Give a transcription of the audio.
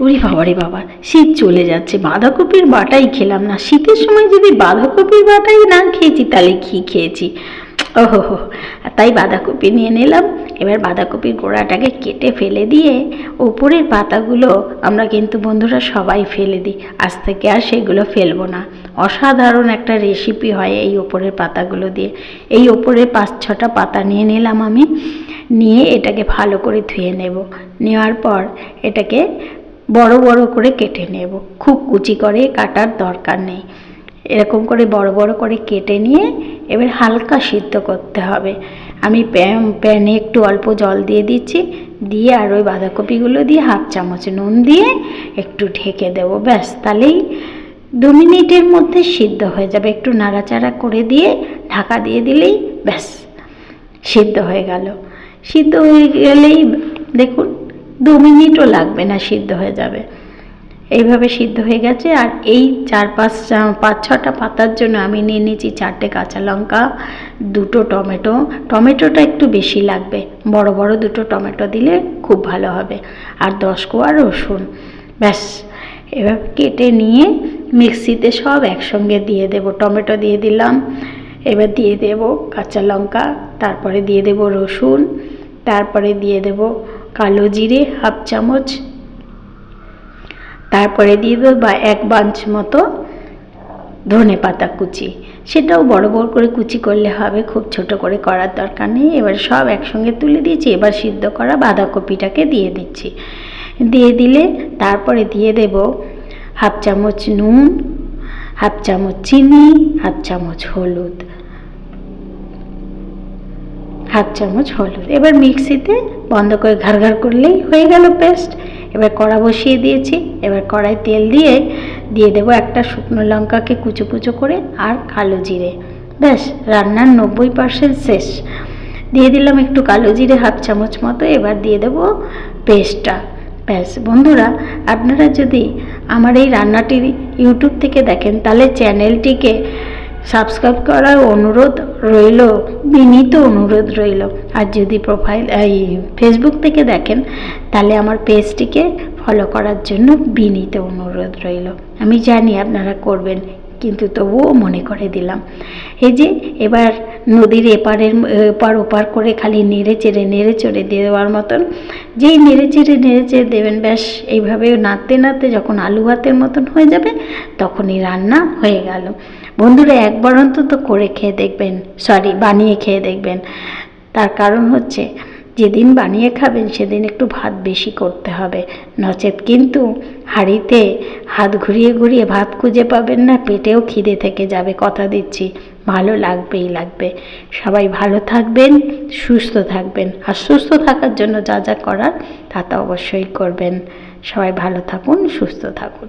ওরে বাবা রে বাবা, শীত চলে যাচ্ছে, বাঁধাকপির বাটাই খেলাম না। শীতের সময় যদি বাঁধাকপির বাটাই না খেয়েছি, তাহলে কী খেয়েছি? ওহো তাই বাঁধাকপি নিয়ে নিলাম। এবার বাঁধাকপির গোড়াটাকে কেটে ফেলে দিয়ে ওপরের পাতাগুলো আমরা কিন্তু বন্ধুরা সবাই ফেলে দিই। আজ থেকে আর সেগুলো ফেলব না। অসাধারণ একটা রেসিপি হয় এই ওপরের পাতাগুলো দিয়ে। এই ওপরের পাঁচ ছটা পাতা নিয়ে নিলাম আমি। নিয়ে এটাকে ভালো করে ধুয়ে নেব। নেওয়ার পর এটাকে বড় বড় করে কেটে নেব। খুব কুচি করে কাটার দরকার নেই। এরকম করে বড় বড় করে কেটে নিয়ে এবার হালকা সিদ্ধ করতে হবে। আমি প্যান, প্যানে একটু অল্প জল দিয়ে দিচ্ছি। দিয়ে আর ওই বাঁধাকপিগুলো দিয়ে হাফ চামচ নুন দিয়ে একটু ঢেকে দেবো। ব্যাস, তাহলেই দু মিনিটের মধ্যে সিদ্ধ হয়ে যাবে। একটু নাড়াচাড়া করে দিয়ে ঢাকা দিয়ে দিলেই ব্যাস, সিদ্ধ হয়ে গেল। সিদ্ধ হয়ে গেলেই দেখুন দু মিনিটও লাগবে না, সিদ্ধ হয়ে যাবে। এইভাবে সিদ্ধ হয়ে গেছে আর এই চার পাঁচ পাঁচ ছটা পাতার জন্য আমি নিয়ে নিয়েছি চারটে কাঁচা লঙ্কা, দুটো টমেটো। টমেটোটা একটু বেশি লাগবে, বড় বড় দুটো টমেটো দিলে খুব ভালো হবে। আর দশ কোয়া রসুন, ব্যাস। এবার কেটে নিয়ে মিক্সিতে সব একসঙ্গে দিয়ে দেব। টমেটো দিয়ে দিলাম, এবার দিয়ে দেব কাঁচা লঙ্কা, তারপরে দিয়ে দেব রসুন, তারপরে দিয়ে দেব কালো জিরে হাফ চামচ। তারপরে দিয়ে দেবো বা এক বাঞ্চ মতো ধনে পাতা কুচি। সেটাও বড় বড় করে কুচি করলে হবে, খুব ছোট করে করার দরকার নেই। এবার সব একসঙ্গে তুলে দিয়েছি, এবার সিদ্ধ করা বাঁধাকপিটাকে দিয়ে দিচ্ছি। দিয়ে দিলে তারপরে দিয়ে দেব হাফ চামচ নুন, হাফ চামচ চিনি, হাফ চামচ হলুদ। হাফ চামচ হলুদ। এবার মিক্সিতে বন্ধ করে ঘাড় ঘাড় করলেই হয়ে গেল পেস্ট। এবার কড়া বসিয়ে দিয়েছি। এবার কড়াই তেল দিয়ে দিয়ে দেবো একটা শুকনো লঙ্কাকে কুচো কুচো করে আর কালো জিরে। ব্যাস, রান্নার নব্বই পার্সেন্ট শেষ। দিয়ে দিলাম একটু কালো জিরে হাফ চামচ মতো। এবার দিয়ে দেবো পেস্টটা। ব্যাস, বন্ধুরা, আপনারা যদি আমার এই রান্নাটি ইউটিউব থেকে দেখেন, তাহলে চ্যানেলটিকে সাবস্ক্রাইব করার অনুরোধ রইল, বিনীত অনুরোধ রইল। আর যদি প্রোফাইল এই ফেসবুক থেকে দেখেন, তাহলে আমার পেজটিকে ফলো করার জন্য বিনীত অনুরোধ রইল। আমি জানি আপনারা করবেন। কিন্তু তবুও মনে করে দিলাম। এই যে এবার নদীর এপারের এপার ওপার করে খালি নেড়ে চেড়ে নেড়ে চেড়ে দেওয়ার মতন, যেই নেড়ে চেড়ে নেড়ে চেড়ে দেবেন, ব্যাস এইভাবে নাড়তে নাড়তে যখন আলু ভাতের মতন হয়ে যাবে, তখনই রান্না হয়ে গেল। বন্ধুরা, একবার অন্তত করে খেয়ে দেখবেন সরি বানিয়ে খেয়ে দেখবেন। তার কারণ হচ্ছে যেদিন বানিয়ে খাবেন, সেদিন একটু ভাত বেশি করতে হবে। নচেত কিন্তু হাঁড়িতে হাত ঘুরিয়ে ঘুরিয়ে ভাত খুঁজে পাবেন না, পেটেও খিদে থেকে যাবে, কথা দিচ্ছি। ভালো লাগবেই লাগবে। সবাই ভালো থাকবেন, সুস্থ থাকবেন। আর সুস্থ থাকার জন্য যা যা করার তা তো অবশ্যই করবেন। সবাই ভালো থাকুন, সুস্থ থাকুন।